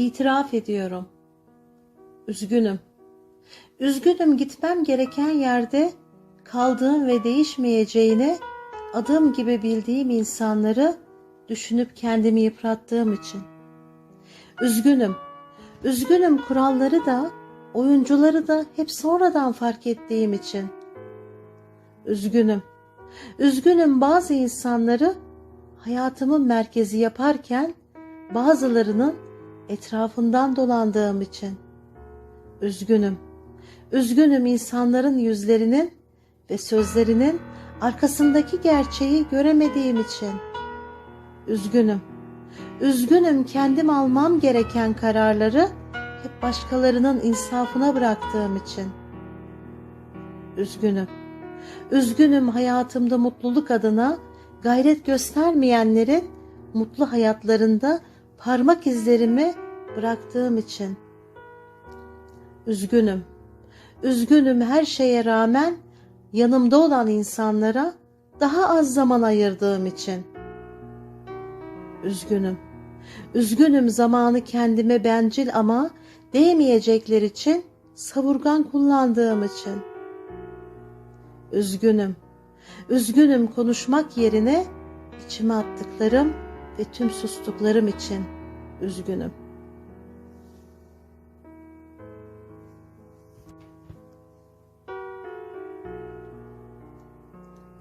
İtiraf ediyorum. Üzgünüm. Üzgünüm gitmem gereken yerde kaldığım ve değişmeyeceğini adım gibi bildiğim insanları düşünüp kendimi yıprattığım için. Üzgünüm. Üzgünüm kuralları da, oyuncuları da hep sonradan fark ettiğim için. Üzgünüm. Üzgünüm bazı insanları hayatımın merkezi yaparken bazılarının etrafından dolandığım için. Üzgünüm. Üzgünüm insanların yüzlerinin ve sözlerinin arkasındaki gerçeği göremediğim için. Üzgünüm. Üzgünüm kendim almam gereken kararları hep başkalarının insafına bıraktığım için. Üzgünüm. Üzgünüm hayatımda mutluluk adına gayret göstermeyenlerin mutlu hayatlarında parmak izlerimi bıraktığım için. Üzgünüm. Üzgünüm her şeye rağmen yanımda olan insanlara daha az zaman ayırdığım için. Üzgünüm. Üzgünüm zamanı kendime bencil ama değmeyecekler için savurgan kullandığım için. Üzgünüm. Üzgünüm konuşmak yerine içime attıklarım ve tüm sustuklarım için üzgünüm.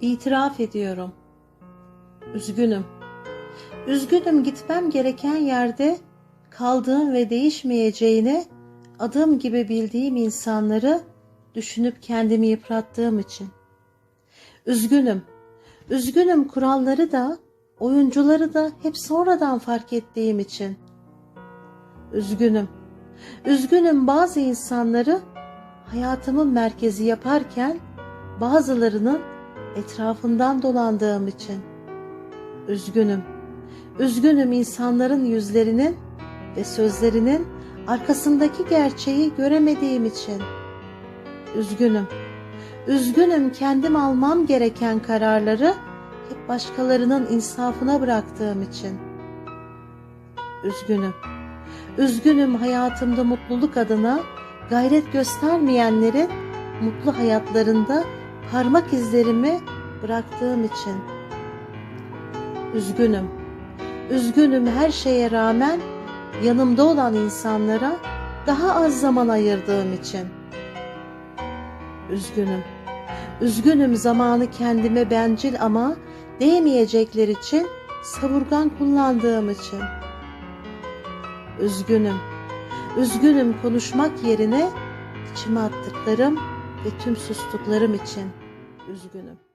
İtiraf ediyorum. Üzgünüm. Üzgünüm gitmem gereken yerde kaldığım ve değişmeyeceğini adım gibi bildiğim insanları düşünüp kendimi yıprattığım için. Üzgünüm. Üzgünüm kuralları da, oyuncuları da hep sonradan fark ettiğim için. Üzgünüm. Üzgünüm bazı insanları hayatımın merkezi yaparken bazılarının etrafından dolandığım için. Üzgünüm. Üzgünüm insanların yüzlerinin ve sözlerinin arkasındaki gerçeği göremediğim için. Üzgünüm. Üzgünüm kendim almam gereken kararları hep başkalarının insafına bıraktığım için. Üzgünüm. Üzgünüm hayatımda mutluluk adına gayret göstermeyenlerin mutlu hayatlarında parmak izlerimi bıraktığım için. Üzgünüm. Üzgünüm her şeye rağmen yanımda olan insanlara daha az zaman ayırdığım için. Üzgünüm. Üzgünüm zamanı kendime bencil ama değmeyecekler için savurgan kullandığım için. Üzgünüm. Üzgünüm konuşmak yerine içime attıklarım ve tüm sustuklarım için üzgünüm.